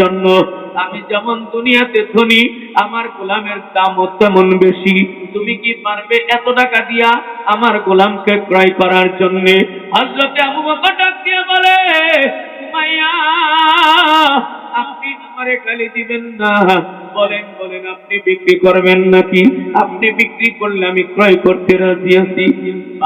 জন্য আমি যেমন দুনিয়াতে ধনী, আমার গোলামের দামও তেমন বেশি। তুমি কি পারবে এত টাকা দিয়া আমার গোলামকে ক্রয় করার জন্য? হজরতে আবু বকর ডাক দিয়ে বলে আপনি আমারে গালি দিবেন না। বলেন বলেন, আপনি বিক্রি করবেন নাকি? আপনি বিক্রি করলে আমি ক্রয় করতে রাজি আছি।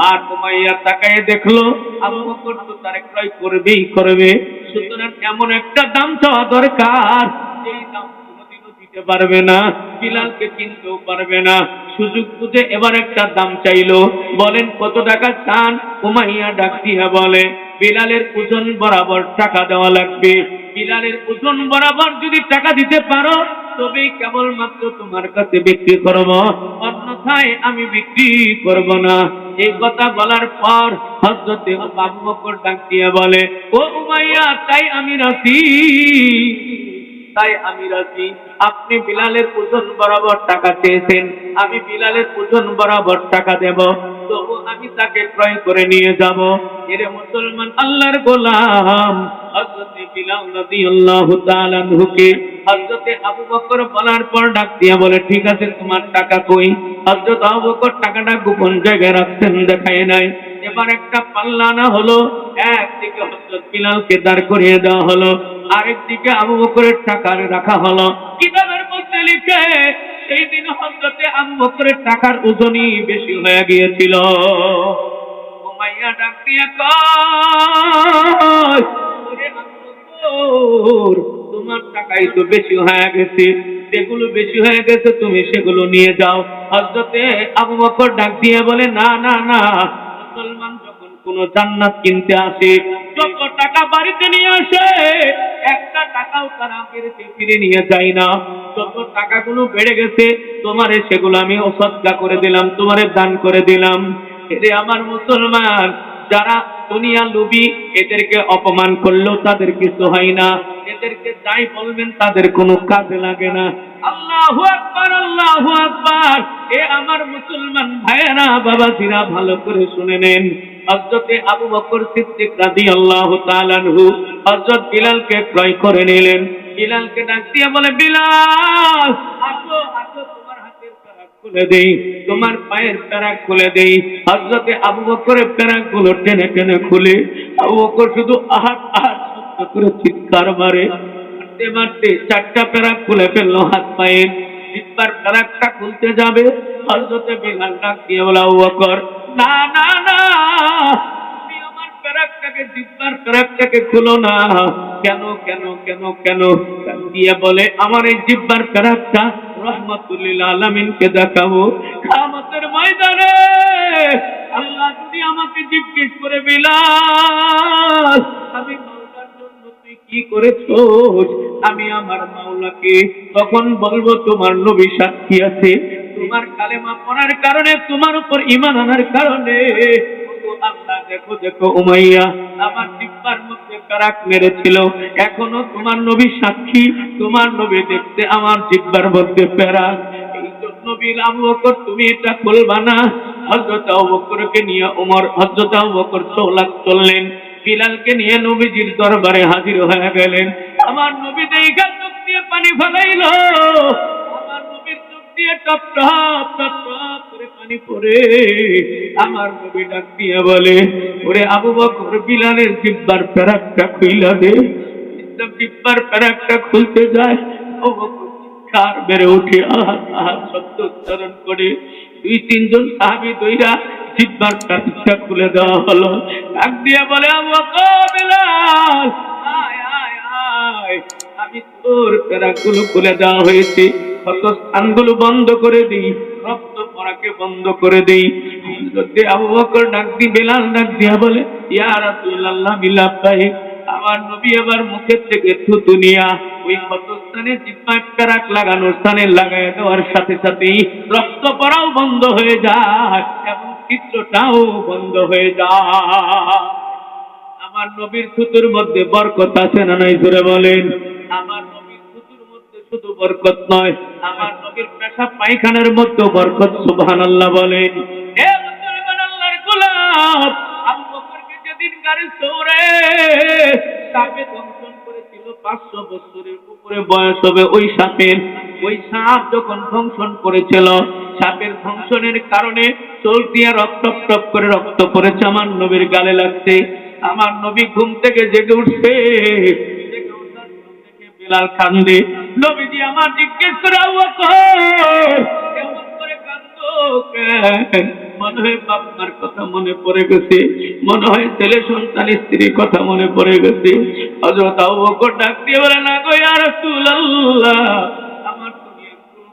আর উমাইয়া তাকায় দেখল আবু বকর তো তারে ক্রয় করবেই করবে। সুতরাং এমন একটা দাম চাওয়া দরকার। এই দাম দিতে পারবে না, বিলালকে কিনতেও পারবে না। সুযোগ বুঝে এবার একটা দাম চাইলো। বলেন, কত টাকা চান? উমাইয়া ডাক দিয়া বলে বিলালের ওজন বরাবর টাকা দেওয়া লাগবে। বিলালের ওজন বরাবর যদি টাকা দিতে পারো, তবেই কেবলমাত্র তোমার কাছে বিক্রি করব। অন্যথায় আমি বিক্রি করব না। এই কথা বলার পর হজরতে বাবু বকর ডাক দিয়ে বলে, ও উমাইয়া, তাই আমি রাজি। তাই আমি রাজি। আপনি বিলালের ওজন বরাবর টাকা চেয়েছেন। আমি বিলালের ওজন বরাবর টাকা দেব। আমি তাকে ক্রয় করে নিয়ে যাব। এরে মুসলমান আল্লাহর গোলাম। আবু বকর বলার পর ডাক দিয়া বলে, ঠিক আছে, তোমার টাকা কই? হযরত আবু বকর টাকাটা গোপন জায়গায় রাখছেন, দেখায় নাই। এবার একটা পাল্লা না হলো। একদিকে হযরত বিলালকে দাঁড় করিয়ে দেওয়া হলো। আরেকদিকে আবু বকরের টাকা রাখা হলো। কিতাবের মধ্যে লিখে সেই দিন হযরতে আবু বকরের টাকার ওজনই বেশি হয়ে গিয়েছিল। উমাইয়া ডাক দিয়ে তোমার টাকাই তো বেশি হয়ে গেছে। যেগুলো বেশি হয়ে গেছে তুমি সেগুলো নিয়ে যাও। হজরতে আবু বকর ডাক দিয়ে বলে, না না না, মুসলমান যখন কোন জান্নাত কিনতে আসে টাকা বাড়িতে নিয়ে আসে, একটা টাকাও তারা বেড়েতে ফিরে নিয়ে যায় না। যত টাকাগুলো বেড়ে গেছে, তোমারে সেগুলো আমি অসৎকা করে দিলাম, তোমারে দান করে দিলাম। এরে আমার মুসলমান, যারা দুনিয়া লুবি, এদেরকে অপমান করলেও তাদের কিছু হয় না। এদেরকে যাই বলবেন, তাদের কোনো কাজে লাগে না। আল্লাহু আকবার আল্লাহু আকবার। এ আমার মুসলমান ভাইয়েরা, বাবাজিরা, ভালো করে শুনে নেন। হযরতে আবু বকর সিদ্দিক রাদিয়াল্লাহু তাআলা আনহু হযরত বিলালকে ক্রয় করে নিলেন। বিলালকে ডাক দিয়ে বলে, বিলাল, আসো আসো, তোমার হাতের খুলে দেই, তোমার পায়ের খুলে দেই। আবু বকরেরগুলো টেনে টেনে খুলে, আবু বকর শুধু আহাত আহাত করে চিৎকার মারে। মারতে মারতে চারটা প্যারাক খুলে ফেলল হাত পায়ে। জিব্বার প্যারাকটা খুলতে যাবে। হযরতে বিলাল ডাক দিয়ে বলে, আবু বকর না না না। প্যারাকটাকে প্যারাকটাকে খুলো না। কেন কেন কেন কেন? দিয়ে বলে, আমার এই জিব্বার প্যারাকটা রহমতুল্লিল আলমিনকে দেখাবো। খামতের ময়দানে আল্লাহ যদি আমাকে জিজ্ঞেস করে, বিলাল, আমি কি করেছ আমি আমার মাওলাকে তখন বলব, তোমার নবী সাক্ষী আছে। তোমার কালেমা পড়ার কারণে, তোমার উপর ইমান আনার কারণে। তুমি এটা না? নিয়ে চললেন। বিলালকে নিয়ে নবীজির দরবারে হাজির হয়ে গেলেন। আমার নবী দেখা দিয়ে পানি ফেলাইলো। উচ্চারণ করে। দুই, তিনজন সাহাবি দইরা জিব্বার প্যারাকটা খুলে দেওয়া হলো। ডাক দিয়ে বলে, আবু বকর, বিলাল, আয় আয় আয়, আমি তোর প্যারাগুলো খুলে দেওয়া হয়েছে। কত স্থানগুলো বন্ধ করে দিই, রক্ত পড়াকে বন্ধ করে দেই। হযরতে আবু বকর ডাক দি বেলাল ডাক দিয়া বলে, ইয়া রাসূলুল্লাহ, বিলাল ভাই, আমার নবী এবার মুখের থেকে থুতু নিয়া ওই ক্ষত স্থানে জিব্বায় প্যারাক লাগানোর স্থানে লাগাই দেওয়ার সাথে সাথেই রক্ত পড়াও বন্ধ হয়ে যায়, এবং চিত্রটাও বন্ধ হয়ে যায়। আমার নবীর থুতুর মধ্যে বরকত আছে না নাই? জোরে বলেন। আমার নবীর থুতুর মধ্যে শুধু বরকত নয় আমার নবীর পেশাব পায়খানার মধ্যে বরকত, সুবহানাল্লাহ বলেন। এ মুসলমান আল্লাহর গোলাম, আবু বকরকে যেদিন গাড়ি চৌরে সাপে দংশন করেছিল পাঁচশো বছরের উপরে বয়স হবে ওই সাপের। ওই সাপ যখন ধ্বংসন করেছিল, সাপের ধ্বংসনের কারণে চোখ দিয়ে রক্ত টপ করে রক্ত পড়েছে আমার নবীর গালে লাগছে। আমার নবী ঘুম থেকে জেগে উঠছে। বিলাল কান্দে। নবীজি আমার জিজ্ঞেস করে? মনে হয় মনে হয় ছেলে সন্তান, স্ত্রীর কথা মনে পড়ে গেছে। ডাক দিয়ে বলে, না গো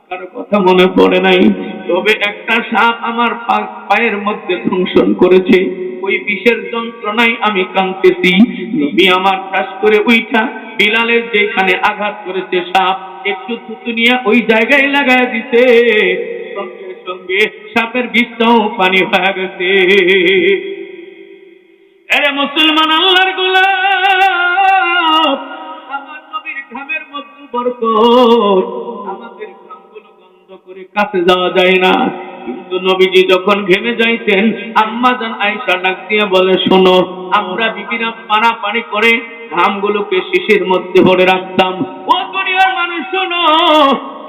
কারও কথা মনে পড়ে নাই। তবে একটা সাপ আমার পায়ের মধ্যে দংশন করেছে। ওই বিষের যন্ত্রণায় আমি কাঁদতেছি। নবী আমার ঠাস করে উইঠা বিলালের যেখানে আঘাত করেছে সাপ, একটু থুতু নিয়ে ওই জায়গায় লাগায় দিতে। সঙ্গে সঙ্গে সাপের বিষটাও পানি হয়ে গেছে। আরে মুসলমান আল্লাহর গোলাপ, আমার নবীর ঘামের মধ্যে বরকত, আমাদের ঘামগুলো বন্ধ করে কাছে যাওয়া যায় না। কিন্তু নবীজি যখন ঘেমে যাইতেন, আম্মা জান আয়েশা ডাক দিয়ে বলে, শোনো, আমরা বিবিরা পানা পানি করে ঘামগুলোকে শিশির মধ্যে ভরে রাখতাম। ও দুনিয়ার মানুষ, শোনো,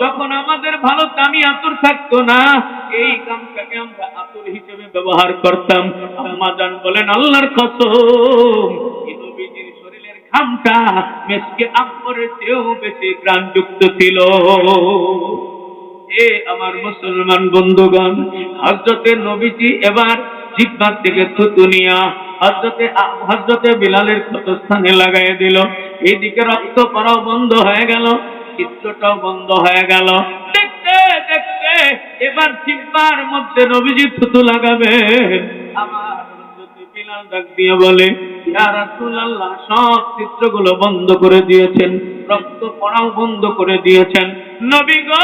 যখন আমাদের ভালো দামি আতর থাকতো না, এই গামটাকে আমরা আতর হিসেবে ব্যবহার করতাম। আম্মা জান বলেন, আল্লাহর নবীজির শরীরের ঘামটা মেসকে আম্বরের চেয়েও বেশি প্রাণযুক্ত ছিল। এ আমার মুসলমান বন্ধুগণ হজরতের নবীজি এবার জিব্বার থেকে থুতু নিয়া হজরতে হজরতে বিলালের ক্ষতস্থানে লাগাই দিল। এইদিকে রক্ত পড়াও বন্ধ হয়ে গেল, চিত্রটাও বন্ধ হয়ে গেল। দেখতে দেখতে, এবার জিব্বার মধ্যে নবীজি থুতু লাগাবে। আমার বিলাল ডাক দিয়ে বলে সব চিত্রগুলো বন্ধ করে দিয়েছেন, রক্ত পড়াও বন্ধ করে দিয়েছেন। নবী গো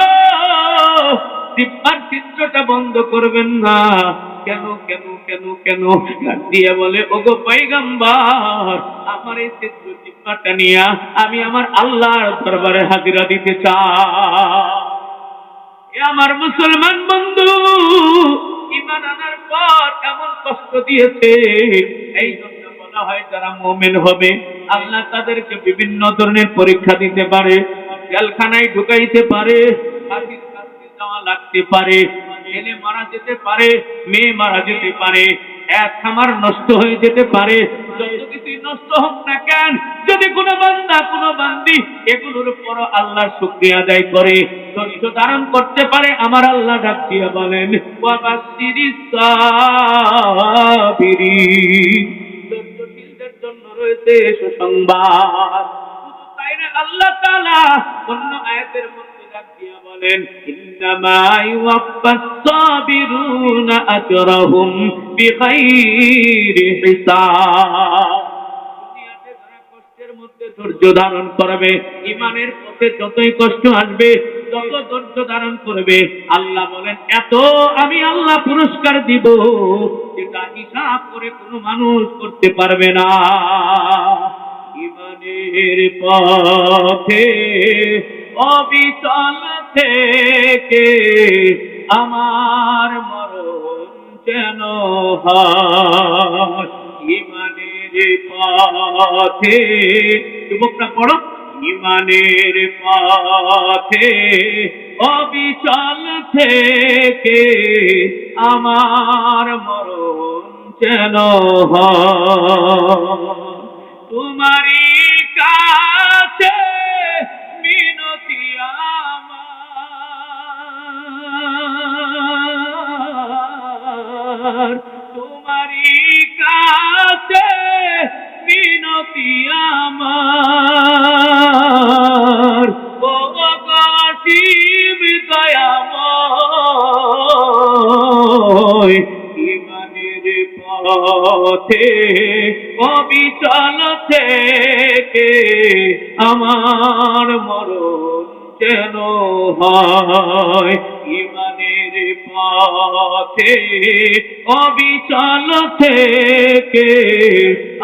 দিব্যার চিত্রটা বন্ধ করবেন না। কেন কেন কেন কেন? ডাক দিয়ে বলে, ওগো পয়গাম্বার, আমার এই চিত্র দিব্যাটা নিয়া আমি আমার আল্লাহর দরবারে হাজিরা দিতে চাই। আমার মুসলমান বন্ধু ইমান আনার পর এমন কষ্ট দিয়েছে? এই জন্য বলা হয়, যারা মোমেন হবে, আল্লাহ তাদেরকে বিভিন্ন ধরনের পরীক্ষা দিতে পারে, জেলখানায় ঢুকাইতে পারে যাওয়া লাগতে পারে। ছেলে মারা যেতে পারে, মেয়ে মারা যেতে পারে। এক খামার নষ্ট হয়ে যেতে পারে। ধারণ করতে পারে, আমার আল্লাহ ডাক দিয়ে বলেন। ধৈর্যশীলদের জন্য রয়েছে? সুসংবাদ। তাই না, আল্লাহ অন্য আয়াতের বলেন, ইন্নামা ইউওয়াফাস সাবিরুনা মধ্যে ধৈর্য ধারণ করবে ইমানের পথে যতই কষ্ট আসবে তত ধৈর্য ধারণ করবে, আল্লাহ বলেন, এত আমি আল্লাহ পুরস্কার দিব, যেটা হিসাব করে কোনো মানুষ করতে পারবে না। ইমানের পথে অবিচল থেকে আমার মরণ যেন ইমানের পথে যুবকরা পড়ো। ইমানের পথে, অবিচল থেকে আমার মরণ যেন তোমারই কাছে আমার তোমারই কাছে মিনতি আমার। ও কাশিব দয়াময়, ইমানের পথে অবিচল থেকে আমার মরণ যেন হয়। পথে, অবিচল থেকে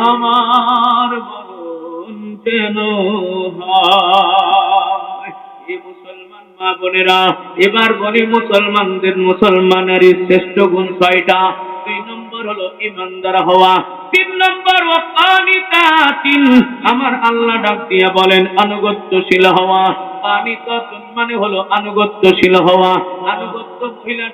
আমার মরণ যেন এ মুসলমান মা বোনেরা, এবার বলি মুসলমানদের মুসলমানের শ্রেষ্ঠ গুণ ছয়টা। দুই নম্বর হলো ইমানদার হওয়া। তিন নম্বর আমার আল্লাহ ডাক দিয়া বলেন, আনুগত্যশীল হওয়া। পানিতাতুন মানে হলো আনুগত্যশীল হওয়া। আনুগত্য মহিলার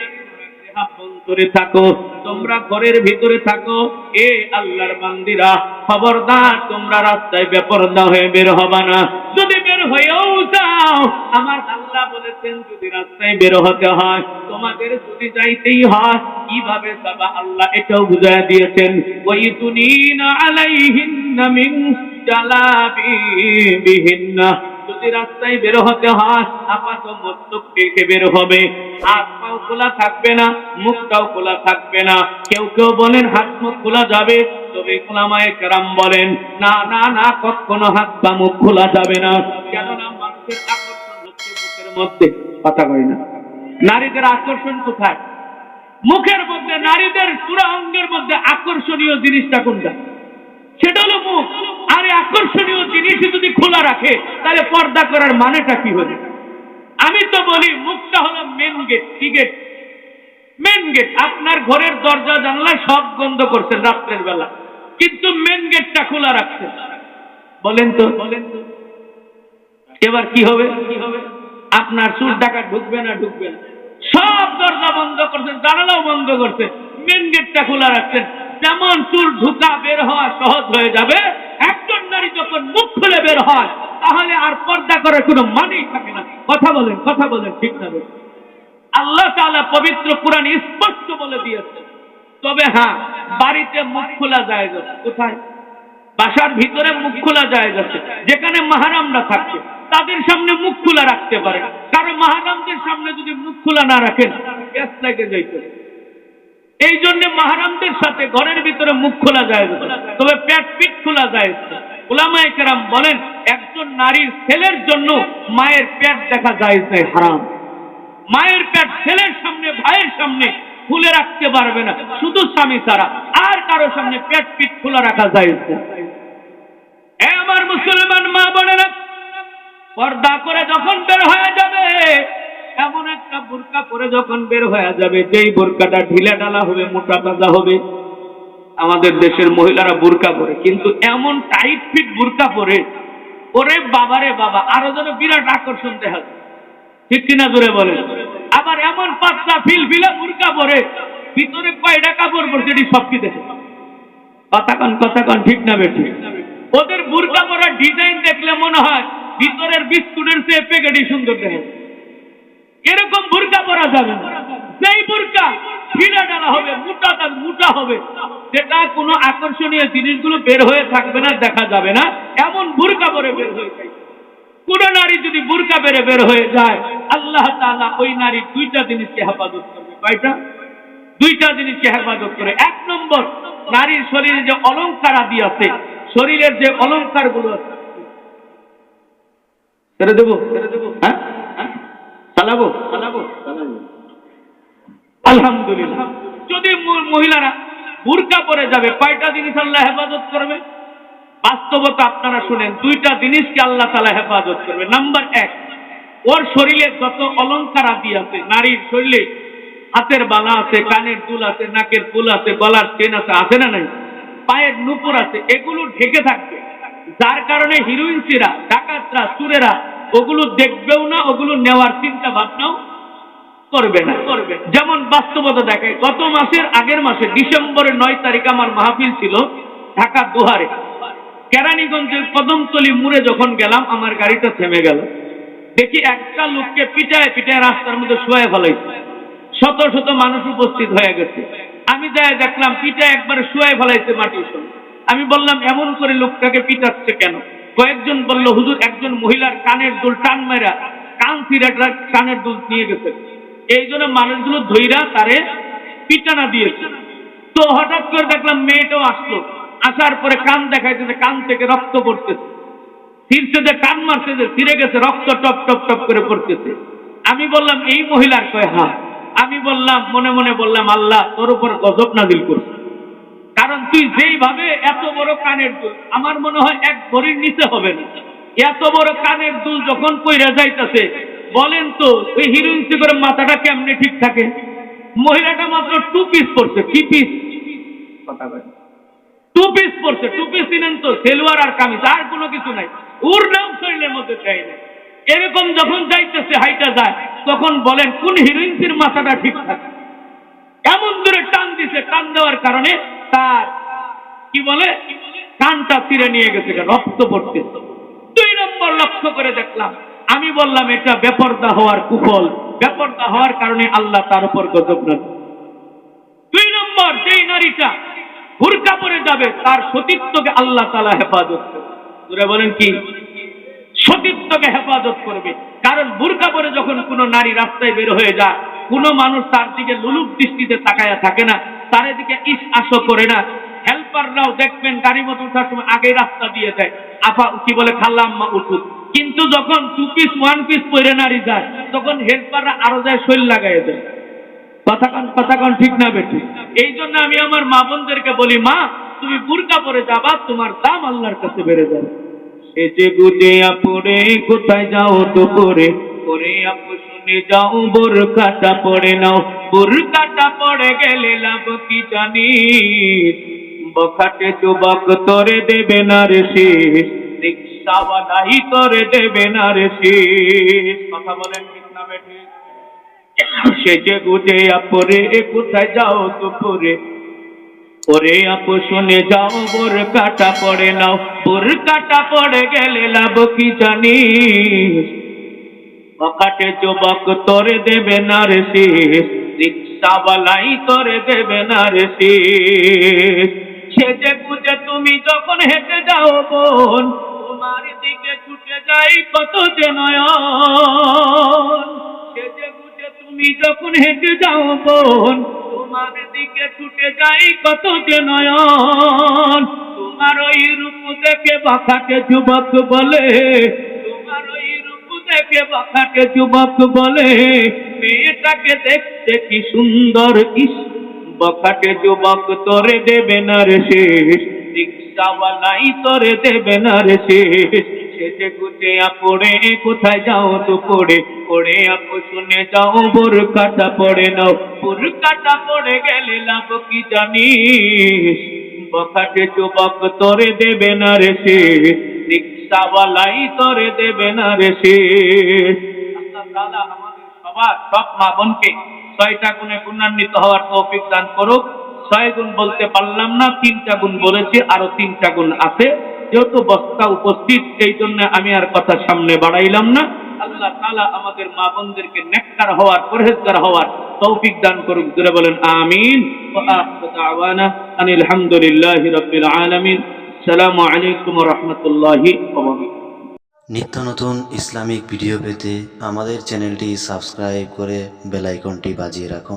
অভ্যন্তরে থাকো, তোমরা ঘরের ভিতরে থাকো। এ আল্লাহর বান্দিরা, খবরদার, তোমরা রাস্তায় বেপরদা হয়ে বের হবা না। যদি বের হয়েও যাও, আমার আল্লাহ বলেছেন, যদি রাস্তায় বের হতে হয়, তোমাদের যদি যাইতেই হয়, কীভাবে যাবা আল্লাহ এটাও বুঝায় দিয়েছেন। ওই তুনিনা আলাইহিন্না মিন জালাবিবিহিন্না। যদি রাস্তায় বের হতে হয় আপাত মস্তক ঢেকে বের হবে। হাত পাও খোলা থাকবে না মুখটাও খোলা থাকবে না। কেউ কেউ বলেন, হাত মুখ খোলা যাবে। তবে খোলামায় কেরাম বলেন, না না না, কখনো হাত বা মুখ খোলা যাবে না। কেননা মানুষের আকর্ষণ হচ্ছে মধ্যে। কথা কই না। নারীদের আকর্ষণ কোথায়? মুখের মধ্যে, নারীদের পুরা অঙ্গের মধ্যে আকর্ষণীয় জিনিসটা কোনটা? সেটা হলো মুখ। আর আকর্ষণীয় জিনিস যদি খোলা রাখে, তাহলে পর্দা করার মানেটা কি হবে? আমি তো বলি, মুখটা হলো মেন গেট কি গেট মেন গেট আপনার ঘরের দরজা জানলা সব বন্ধ করছেন রাত্রের বেলা। কিন্তু মেন গেটটা খোলা রাখছেন। বলেন তো। বলেন তো এবার কি হবে? কি হবে আপনার সুর টাকা ঢুকবে না ঢুকবে না। সব দরজা বন্ধ করছেন, জানালাও বন্ধ করছেন। মেন গেটটা খোলা রাখছেন। যেমন চুল ঢুকা বের হওয়া সহজ হয়ে যাবে নারী যখন মুখ খুলে বের হয়, তাহলে আর পর্দা করার কোনো মানেই থাকে না। কথা বলেন কথা বলেন, ঠিক না আল্লাহ তাআলা পবিত্র কোরআন স্পষ্ট বলে দিয়েছে। তবে হ্যাঁ বাড়িতে মুখ খোলা যায় কোথায়? বাসার ভিতরে মুখ খোলা যায় যাচ্ছে যেখানে মাহারামরা থাকছে তাদের সামনে মুখ খোলা রাখতে পারে। কারণ মাহারামদের সামনে যদি মুখ খোলা না রাখেন, গ্যাস লাগে যাইতে। এই জন্য মাহারামদের সাথে ঘরের ভিতরে মুখ খোলা যায় তবে পেট পিঠ খোলা যায় ওলামায়ে কেরাম বলেন, একজন নারীর ছেলের জন্য মায়ের পেট দেখা যায় নাই হারাম মায়ের পেট ছেলের সামনে, ভাইয়ের সামনে খুলে রাখতে পারবে না, শুধু স্বামী ছাড়া আর কারও সামনে পেট পিঠ খোলা রাখা যায়। আমার মুসলমান মা বোনেরা, পর্দা করে যখন বের হয়ে যাবে, এমন একটা বোরকা পরে যখন বের হয়ে যাবে, যেই বোরকাটা ঢিলা ডালা হবে, মোটা তাজা হবে আমাদের দেশের মহিলারা বোরকা পরে, কিন্তু এমন টাইট ফিট বোরকা পরে, ওরে বাবারে বাবা, আরও যেন বিরাট আকর্ষণ দেখা। ঠিক কিনা জোরে বলে আবার এমন পাতলা ফিল ফিলা বোরকা পরে, ভিতরে কয়টা কাপড় পরছে এটি সব কি দেখে। কথা কন, কথা ঠিক না বেঠি ওদের বুরকা পরা ডিজাইন দেখলে মনে হয় ভিতরের বিস্কুটের চেয়ে প্যাকেটই সুন্দর দেখে এরকম বুরকা পরা যাবে না। সেই বুরকা ঢিলা ডালা হবে, মোটা তার মোটা হবে। সেটা কোনো আকর্ষণীয় জিনিসগুলো বের হয়ে থাকবে না, দেখা যাবে না। এমন বুরকা পরে বের হয়ে যায়। কোন নারী যদি বুরকা বেড়ে বের হয়ে যায়, আল্লাহ তাআলা ওই নারীর দুইটা জিনিসকে হেফাজত করবে। কয়টা? দুইটা জিনিসকে হেফাজত করে। এক নম্বর, নারীর শরীরে যে অলংকার আদি আছে, শরীরের যে অলংকারগুলো আছে, ছেড়ে দেবো? ছেড়ে দেবো হ্যাঁ? হ্যাঁ? চালাবো চালাবো? আলহামদুলিল্লাহ। যদি মহিলারা পরে যাবে, কয়টা জিনিস আল্লাহ হেফাজত করবে? বাস্তবতা আপনারা শুনেন, দুইটা জিনিসকে আল্লাহ তালা হেফাজত করবে। নাম্বার এক, ওর শরীরে যত অলংকার আদি আছে, নারীর শরীরে হাতের বালা আছে, কানের দুল আছে, নাকের ফুল আছে, গলার চেন আছে আছে না নাই? পায়ের নুপুর আছে, এগুলো ঢেকে থাকবে। যার কারণে হিরোইনসিরা ডাকাতরা, চুরেরা, ওগুলো দেখবেও না, ওগুলো নেওয়ার চিন্তা ভাবনাও করবে না। যেমন বাস্তবতা দেখায়, গত মাসের আগের মাসে ডিসেম্বরের নয় তারিখ আমার মাহফিল ছিল ঢাকা দুহারে। কেরানীগঞ্জের কদমতলি মুড়ে যখন গেলাম, আমার গাড়িটা থেমে গেল। দেখি একটা লোককে পিটায় পিটায় রাস্তার মধ্যে শুয়ে ফেলাইছে। শত শত মানুষ উপস্থিত হয়ে গেছে। আমি যাই দেখলাম, পিটায় একবারে শুয়ে ফেলাইছে মাটির সঙ্গে। আমি বললাম, এমন করে লোকটাকে পিটাচ্ছে কেন? কয়েকজন বলল, হুজুর, একজন মহিলার কানের দুল টান মেরা কান সিরাটা কানের দুল নিয়ে গেছে। এই জন্য মানুষগুলো ধৈরা তারে পিটানা দিয়েছে। তো হঠাৎ করে দেখলাম মেয়েটাও আসলো। আসার পরে কান দেখাইতেছে, কান থেকে রক্ত পড়তেছে। শীর্ষে যে কান মারছে যে ফিরে গেছে, রক্ত টপ টপ টপ করে পড়তেছে। আমি বললাম, এই মহিলার কয় হ্যাঁ আমি বললাম, মনে মনে বললাম, আল্লাহ, তোর উপর গজব নাজিল করছে। কারণ তুই যেইভাবে এত বড় কানের দুল, আমার মনে হয় এক ভরির নিচে হবে না। এত বড় কানের দুল যখন কইরা যাইতাছে বলেন তো, ওই হিরোইন্সি করে মাথাটা কেমনে ঠিক থাকে? মহিলাটা মাত্র টু পিস পড়ছে কি পিস টু পিস পড়ছে টু পিস কিনেন তো সেলওয়ার আর কামিজ, আর কোনো কিছু নাই। ওর নাম শরীরের মধ্যে চাই না। এরকম যখন যাইতেছে, হাইটা যায়, তখন বলেন, কোন হিরোইন্সির মাথাটা ঠিক থাকে? এমন দূরে টান দিছে, টান দেওয়ার কারণে তার, কি বলে? কানটা ছিঁড়ে নিয়ে গেছে, রক্ত পড়তেছে। দুই নম্বর লক্ষ্য করে দেখলাম আমি বললাম, এটা বেপর্দা হওয়ার কুফল। বেপর্দা হওয়ার কারণে আল্লাহ তার উপর গজব দুই নম্বর, যেই নারীটা হুরকা পরে যাবে, তার সতীত্বকে আল্লাহ তালা হেফাজত করবে। বলেন কি? সতীত্বকে হেফাজত করবে। কারণ বুরকা পরে যখন কোনো নারী রাস্তায় বের হয়ে যায়, কোনো মানুষ তার দিকে লুলুক দৃষ্টিতে তাকায়া থাকে না, তার দিকে ইস আশো করে না। হেল্পাররাও দেখবেন গাড়ি মতো উঠার সময় আগে রাস্তা দিয়ে দেয় আফা, কি বলে খাল্লাম্মা উঠুক। কিন্তু যখন টু পিস ওয়ান পিস পরে নারী যায়, তখন হেল্পাররা আরও যায় শৈল লাগাই দেয়। কথা কন কথা কন ঠিক না বেটি এই জন্য আমি আমার মা বোনদেরকে বলি, মা, তুমি বুরকা পরে যাবা, তোমার দাম আল্লাহর কাছে বেড়ে যাবে। সেজে গুজে আপরে কোথায় যাও তো করে করে আপু শুনে যাও বোরকাটা পড়ে নাও। বোরকাটা পড়ে গেলে লাভ কি জানি? বখাটে যুবক তোরে দেবে না রে শেষ। রিক্সাওয়ালাই তোরে দেবে না রে শেষ। কথা বলেন ঠিক না বেঠি? সেজে গুজে আপরে কোথায় যাও দুপুরে? ওরে আপু শুনে যাও বোর কাটা পড়ে নাও। বোর কাটা পড়ে গেলে লাভ কি জানি পকাটে যুবক তোরে দেবে না রে শেষ। রিক্সাওয়ালাই তোরে দেবে না রে শেষ। সেজে গুজে তুমি যখন হেঁটে যাও বোন, তোমার দিকে ছুটে যাই কত যে নয়ন। সেজে গুজে তুমি যখন হেঁটে যাও বোন, তোমার দিকে ছুটে যাই কত যে নয়ন। তোমার ওই রূপ দেখে বাখাটে যুবক বলে, তোমার ওই রূপ দেখে বাখাটে যুবক বলে, মেয়েটাকে দেখতে কি সুন্দর ইস বখাটে যুবক তোরে দেবে না রে শেষ। রিক্সাওয়ালাই তোরে দেবে না রে শেষ। সেজে গুজে পড়ে কোথায় যাও তো পড়ে পড়ে আপু শুনে যাও বোর কাটা পড়ে নাও। বোর কাটা পড়ে গেলে লাভ কি জানিস? বখাটে যুবক তোরে দেবে না রে শেষ। রিক্সাওয়ালাই তোরে দেবে না রে শেষ। আল্লাহ তাআলা আমাদের সবার সব মা বোনকে ছয়টা গুণে গুণান্বিত হওয়ার তৌফিক দান করুক। ছয় গুণ বলতে পারলাম না, তিনটা গুণ বলেছি, আরও তিনটা গুণ আছে। যেহেতু বস্তা উপস্থিত, এই জন্য আমি আর কথা সামনে বাড়াইলাম না। আল্লাহ তাআলা আমাদের মা বোনদেরকে নেককার হওয়ার, পরহেজগার হওয়ার তৌফিক দান করুক। জুড়ে বলেন, আমিন। আনিল হামদুলিল্লাহি রাব্বিল আলামিন। আসসালামু আলাইকুম রাহমাতুল্লাহি নিত্য নতুন ইসলামিক ভিডিও পেতে আমাদের চ্যানেলটি সাবস্ক্রাইব করে বেলাইকনটি বাজিয়ে রাখুন।